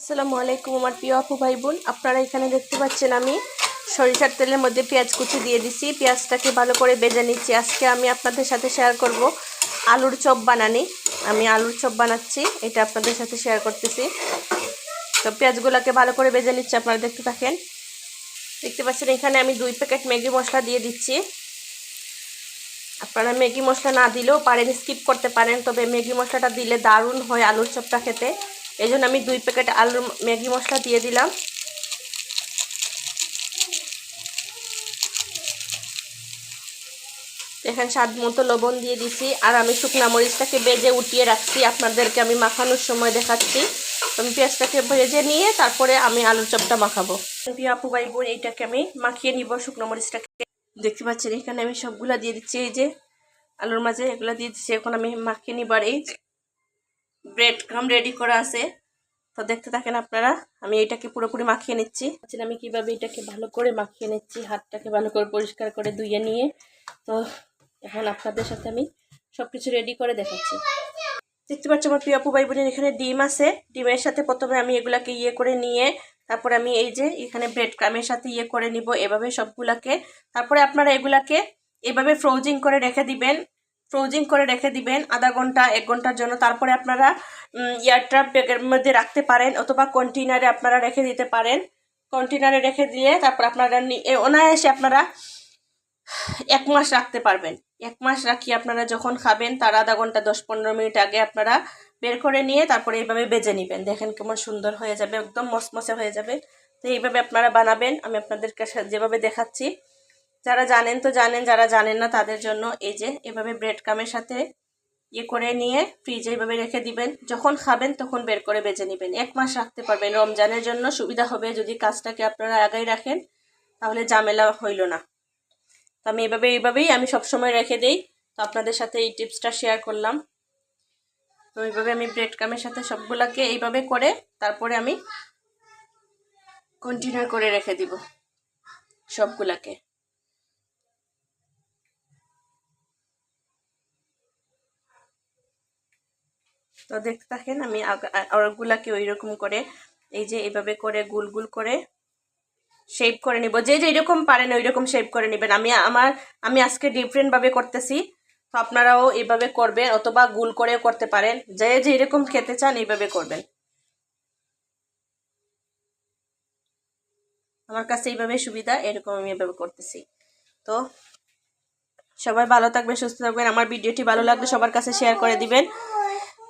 আসসালামু আলাইকুম আমার প্রিয় আপু ভাই বোন আপনারা এখানে দেখতে পাচ্ছেন আমি সরিষার তেলের মধ্যে পেঁয়াজ কুচি দিয়ে দিছি। পেঁয়াজটাকে ভালো করে বেজে নিচ্ছি। আজকে আমি আপনাদের সাথে শেয়ার করব আলুর চপ বানানি। আমি আলুর চপ বানাচ্ছি, এটা আপনাদের সাথে শেয়ার করতেছি। তো পেঁয়াজগুলোকে ভালো করে বেজে নিচ্ছি, আপনারা দেখতে থাকেন। দেখতে পাচ্ছেন এখানে আমি দুই প্যাকেট ম্যাগি মশলা দিয়ে দিচ্ছি। আপনারা ম্যাগি মশলা না দিলেও পারেন স্কিপ করতে পারেন। তবে ম্যাগি মশলাটা দিলে দারুণ হয় আলুর চপটা খেতে। এই জন্য আমি দুই প্যাকেট আলুর ম্যাগি মশলা দিয়ে দিলাম। এখানে স্বাদ মতো লবণ দিয়ে দিছি। আর আমি শুকনা মরিচটাকে বেজে উঠিয়ে রাখছি। আপনাদেরকে আমি মাখানোর সময় দেখাচ্ছি। আমি পেঁয়াজটাকে ভেজে নিয়ে তারপরে আমি আলুর চপটা মাখাবো। আপু, ভাই, বোন এইটাকে আমি মাখিয়ে নিব শুকনো মরিচটাকে। দেখতে পাচ্ছেন, এখানে আমি সবগুলা দিয়ে দিচ্ছি। এই যে আলুর মাঝে এগুলো দিয়ে দিচ্ছি। এখন আমি মাখিয়ে নিবার এই ব্রেড ক্রাম রেডি করা আছে। তো দেখতে থাকেন আপনারা, আমি এটাকে পুরোপুরি মাখিয়ে নিচ্ছি। আমি কীভাবে এটাকে ভালো করে মাখিয়ে নিচ্ছি, হাতটাকে ভালো করে পরিষ্কার করে ধুয়ে নিয়ে। তো এখন আপনাদের সাথে আমি সব কিছু রেডি করে দেখাচ্ছি। দেখতে পাচ্ছি আমার প্রিয় আপু ভাই বোনের এখানে ডিম আছে। ডিমের সাথে প্রথমে আমি এগুলাকে ইয়ে করে নিয়ে, তারপরে আমি এই যে এখানে ব্রেড ক্রামের সাথে ইয়ে করে নিব, এভাবে সবগুলাকে। তারপরে আপনারা এগুলাকে এভাবে ফ্রোজিং করে রেখে দিবেন। ফ্রোজিং করে রেখে দিবেন আধা ঘণ্টা, এক ঘণ্টার জন্য। তারপরে আপনারা এয়ারট্রাপ ব্যাগের মধ্যে রাখতে পারেন অথবা কন্টেনারে আপনারা রেখে দিতে পারেন। কন্টেনারে রেখে দিয়ে তারপর আপনারা অনায়াসে আপনারা এক মাস রাখতে পারবেন। এক মাস রাখি আপনারা যখন খাবেন, তার আধা ঘণ্টা, দশ পনেরো মিনিট আগে আপনারা বের করে নিয়ে তারপরে এইভাবে বেজে নেবেন। দেখেন কেমন সুন্দর হয়ে যাবে, একদম মসমসে হয়ে যাবে। তো এইভাবে আপনারা বানাবেন। আমি আপনাদেরকে যেভাবে দেখাচ্ছি। যারা জানেন তো জানেন, যারা জানেন না তাদের জন্য এই যে এভাবে ব্রেড কামের সাথে ইয়ে করে নিয়ে ফ্রিজে এইভাবে রেখে দিবেন। যখন খাবেন তখন বের করে বেজে নেবেন। এক মাস রাখতে পারবেন। রমজানের জন্য সুবিধা হবে যদি কাজটাকে আপনারা আগাই রাখেন, তাহলে ঝামেলা হইল না। তো আমি এভাবে এইভাবেই আমি সবসময় রেখে দিই। তো আপনাদের সাথে এই টিপসটা শেয়ার করলাম। তো এইভাবে আমি ব্রেড কামের সাথে সবগুলাকে এইভাবে করে তারপরে আমি কন্টিনিউ করে রেখে দিব সবগুলাকে। তো দেখতে থাকেন, আমি ওগুলাকে ওই রকম করে, এই যে এইভাবে করে গুল গুল করে শেপ করে নিব। যে যে এরকম পারেন ওই রকম শেপ করে নেবেন। আমি আমার, আমি আজকে ডিফারেন্টভাবে করতেছি। তো আপনারাও এইভাবে করবেন অথবা গুল করেও করতে পারেন। যে যে এরকম খেতে চান এইভাবে করবেন। আমার কাছে এইভাবে সুবিধা, এরকম আমি এভাবে করতেছি। তো সবাই ভালো থাকবেন, সুস্থ থাকবেন। আমার ভিডিওটি ভালো লাগলে সবার কাছে শেয়ার করে দিবেন।